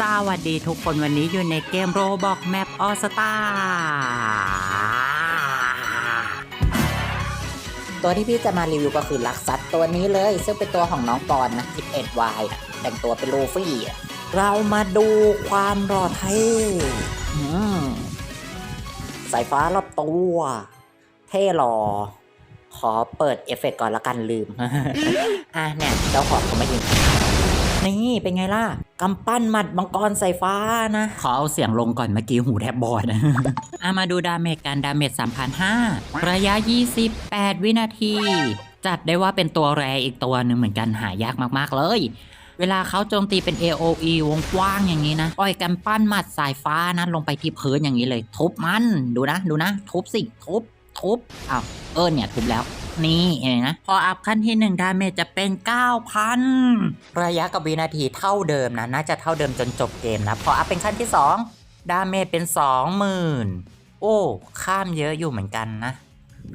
สวัสดีทุกคนวันนี้อยู่ในเกมโรบอกแมปออสตาตัวที่พี่จะมารีวิวก็คือลักซัตตัวนี้เลย ซึ่งเป็นตัวของน้องปอนนะ 11Y นะแต่งตัวเป็นลูฟี่ เรามาดูความรอเท่สายฟ้ารอบตัว เท่หรอ ขอเปิดเอฟเฟกต์ก่อนละกันลืม อะเนี่ย เจ้าของเขามายืน นี่เป็นไงล่ะกำปั้นหมัดมังกรสายฟ้านะ ขอเอาเสียงลงก่อนเมื่อกี้หูแทบบอดนะอามาดูดาเมจกันดาเมจ3,500ระยะ 28 วินาที จัดได้ว่าเป็นตัวแรอีกตัวหนึ่งเหมือนกันหายากมากๆเลยเวลาเขาโจมตีเป็น AOE วงกว้างอย่างนี้นะปล่อยกันปั้นหมัดสายฟ้านะลงไปที่พื้นอย่างนี้เลย ทุบมัน ดูนะ ดูนะ ทุบสิ ทุบ ทุบอ้าวเออเนี่ย ทุบแล้ว นี่เห็นไหมพออัพขั้นที่ 1 ดาเมจจะเป็น 9,000 ระยะกับวินาทีเท่าเดิมนะ น่าจะเท่าเดิมจนจบเกมนะ พออัพเป็นขั้นที่ 2 ดาเมจเป็น 20,000 โอ้ ข้ามเยอะอยู่เหมือนกันนะ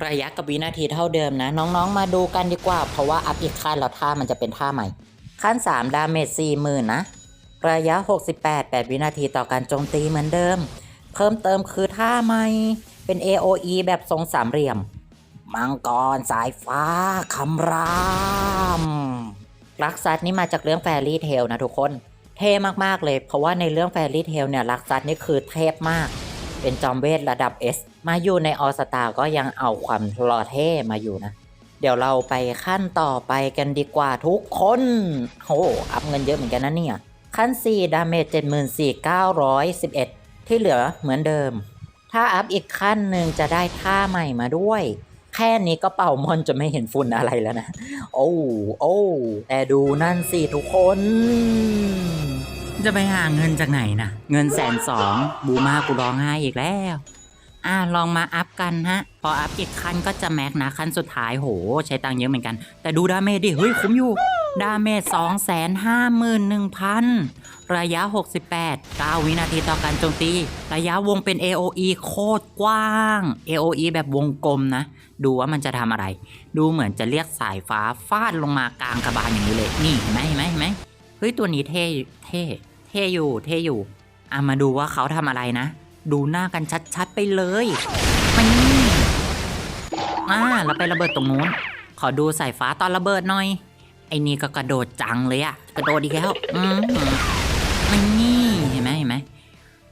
ระยะกับวินาทีเท่าเดิมนะ น้องๆ มาดูกันดีกว่า เพราะว่าอัพอีกขั้นแล้วท่ามันจะเป็นท่าใหม่ ขั้น 3 ดาเมจ40,000 นะ ระยะ 68 8 วินาทีต่อการโจมตีเหมือนเดิม เพิ่มเติมคือท่าใหม่ เป็น AOE แบบทรงสามเหลี่ยม มังกรสายฟ้าคำรามลักซัตนี่มาจากเรื่องแฟรี่เทลนะทุกคน เท่มากๆเลย เพราะว่าในเรื่องแฟรี่เทลเนี่ยลักซัตนี่คือเทพมาก เป็นจอมเวทระดับ S มาอยู่ในออสตาก็ยังเอาความหล่อเท่มาอยู่นะ เดี๋ยวเราไปขั้นต่อไปกันดีกว่าทุกคนโหอัพเงินเยอะเหมือนกันนะเนี่ย ขั้น 4 ดาเมจ74,911 ที่เหลือเหมือนเดิม ถ้าอัพอีกขั้นหนึ่งจะได้ท่าใหม่มาด้วย แค่นี้ก็เป่ามอนจะไม่เห็นฝุ่นอะไรแล้วนะ โอ้โอ้แต่ดูนั่นสิทุกคน จะไปหาเงินจากไหนนะเงินแสนสองบูมากูร้องไห้อีกแล้ว อะลองมาอัพกันฮะ พออัพอีกขั้นก็จะแม็กนะขั้นสุดท้ายโห ใช้ตังค์เยอะเหมือนกัน แต่ดูดาเมจดิเฮ้ยคุ้มอยู่ ดาเมจ2 5 1 0 0 0 ระยะ 68 9 วินาทีต่อการโจมตี ระยะวงเป็น AOE โคตรกว้าง AOE แบบวงกลมนะ ดูว่ามันจะทำอะไร ดูเหมือนจะเรียกสายฟ้าฟาดลงมากลางกระบาลอย่างนี้เลย นี่เห็นไหมเห็นไหมเห็นไหมเฮ้ย ตัวนี้เท่ เท่ เท่อยู่ เท่อยู่อะมาดูว่าเขาทำอะไรนะ ดูหน้ากันชัดๆไปเลยมันอ่าเราไประเบิดตรงนู้น ขอดูสายฟ้าตอนระเบิดหน่อย ไอ้นี่ก็กระโดดจังเลยอะกระโดดอีกแล้วอืมมันนี่เห็นไหมเห็นไหม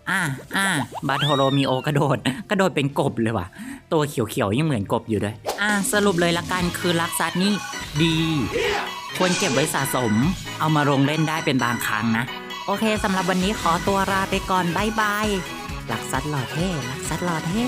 อ่าอ่าบาโทโรมิโอกระโดด กระโดดเป็นกบเลยว่ะ ตัวเขียวๆยังเหมือนกบอยู่ด้วย อ่า สรุปเลยละกันคือลักซัตนี่ดี ควรเก็บไว้สะสม เอามาลงเล่นได้เป็นบางครั้งนะ โอเคสำหรับวันนี้ขอตัวลาไปก่อนบายบายลักซัดหล่อเท่ลักซัดหล่อเท่